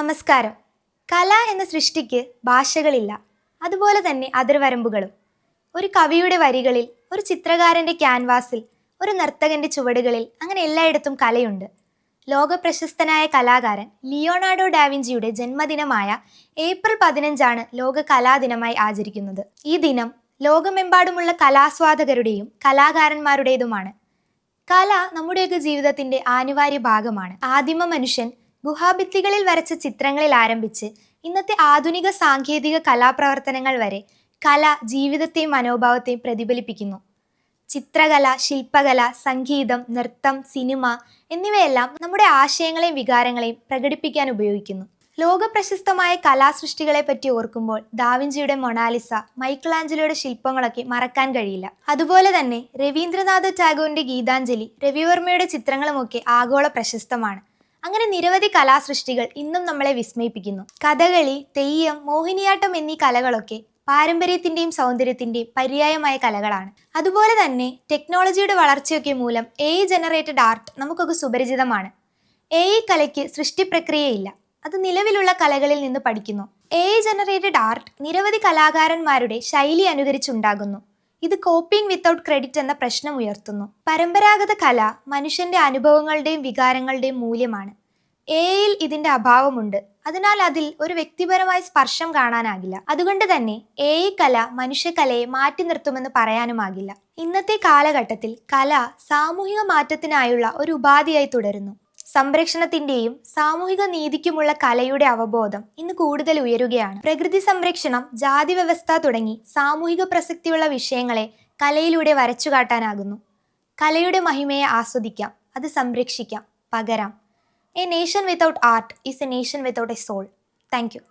നമസ്കാരം. കല എന്ന സൃഷ്ടിക്ക് ഭാഷകളില്ല. അതുപോലെ തന്നെ അതിർവരമ്പുകളും. ഒരു കവിയുടെ വരികളിൽ ഒരു ചിത്രകാരന്റെ ക്യാൻവാസിൽ ഒരു നർത്തകന്റെ ചുവടുകളിൽ അങ്ങനെ എല്ലായിടത്തും കലയുണ്ട്. ലോക പ്രശസ്തനായ കലാകാരൻ ലിയോണാർഡോ ഡാവിഞ്ചിയുടെ ജന്മദിനമായ ഏപ്രിൽ പതിനഞ്ചാണ് ലോക കലാദിനമായി ആചരിക്കുന്നത്. ഈ ദിനം ലോകമെമ്പാടുമുള്ള കലാസ്വാദകരുടെയും കലാകാരന്മാരുടേതുമാണ്. കല നമ്മുടെയൊക്കെ ജീവിതത്തിന്റെ അനിവാര്യ ഭാഗമാണ്. ആദിമ മനുഷ്യൻ ഗുഹാഭിത്തികളിൽ വരച്ച ചിത്രങ്ങളിൽ ആരംഭിച്ച് ഇന്നത്തെ ആധുനിക സാങ്കേതിക കലാപ്രവർത്തനങ്ങൾ വരെ കല ജീവിതത്തെയും മനോഭാവത്തെയും പ്രതിഫലിപ്പിക്കുന്നു. ചിത്രകല ശില്പകല സംഗീതം നൃത്തം സിനിമ എന്നിവയെല്ലാം നമ്മുടെ ആശയങ്ങളെയും വികാരങ്ങളെയും പ്രകടിപ്പിക്കാൻ ഉപയോഗിക്കുന്നു. ലോകപ്രശസ്തമായ കലാസൃഷ്ടികളെ പറ്റി ഓർക്കുമ്പോൾ ദാവിഞ്ചിയുടെ മൊണാലിസ മൈക്കിളാഞ്ചലോയുടെ ശില്പങ്ങളൊക്കെ മറക്കാൻ കഴിയില്ല. അതുപോലെ തന്നെ രവീന്ദ്രനാഥ ടാഗോറിന്റെ ഗീതാഞ്ജലി രവിവർമ്മയുടെ ചിത്രങ്ങളുമൊക്കെ ആഗോള പ്രശസ്തമാണ്. അങ്ങനെ നിരവധി കലാസൃഷ്ടികൾ ഇന്നും നമ്മളെ വിസ്മയിപ്പിക്കുന്നു. കഥകളി തെയ്യം മോഹിനിയാട്ടം എന്നീ കലകളൊക്കെ പാരമ്പര്യത്തിന്റെയും സൗന്ദര്യത്തിന്റെയും പര്യായമായ കലകളാണ്. അതുപോലെ തന്നെ ടെക്നോളജിയുടെ വളർച്ചയൊക്കെ മൂലം എ ജനറേറ്റഡ് ആർട്ട് നമുക്കൊക്കെ സുപരിചിതമാണ്. എ കലയ്ക്ക് സൃഷ്ടി പ്രക്രിയയില്ല. അത് നിലവിലുള്ള കലകളിൽ നിന്ന് പഠിക്കുന്നു. എ ജനറേറ്റഡ് ആർട്ട് നിരവധി കലാകാരന്മാരുടെ ശൈലി അനുകരിച്ചുണ്ടാകുന്നു. ഇത് കോപ്പിംഗ് വിത്തൗട്ട് ക്രെഡിറ്റ് എന്ന പ്രശ്നം ഉയർത്തുന്നു. പരമ്പരാഗത കല മനുഷ്യന്റെ അനുഭവങ്ങളുടെയും വികാരങ്ങളുടെയും മൂല്യമാണ്. എയിൽ ഇതിന്റെ അഭാവമുണ്ട്. അതിനാൽ അതിൽ ഒരു വ്യക്തിപരമായ സ്പർശം കാണാനാകില്ല. അതുകൊണ്ട് തന്നെ എ കല മനുഷ്യകലയെ മാറ്റി നിർത്തുമെന്ന് പറയാനുമാകില്ല. ഇന്നത്തെ കാലഘട്ടത്തിൽ കല സാമൂഹിക മാറ്റത്തിനായുള്ള ഒരു ഉപാധിയായി തുടരുന്നു. സംരക്ഷണത്തിന്റെയും സാമൂഹിക നീതിക്കുമുള്ള കലയുടെ അവബോധം ഇന്ന് കൂടുതൽ ഉയരുകയാണ്. പ്രകൃതി സംരക്ഷണം ജാതി വ്യവസ്ഥ തുടങ്ങി സാമൂഹിക പ്രസക്തിയുള്ള വിഷയങ്ങളെ കലയിലൂടെ വരച്ചു കാട്ടാനാകുന്നു കലയുടെ മഹിമയെ ആസ്വദിക്കാം അത് സംരക്ഷിക്കാം പകരാം. A nation without art is a nation without a soul thank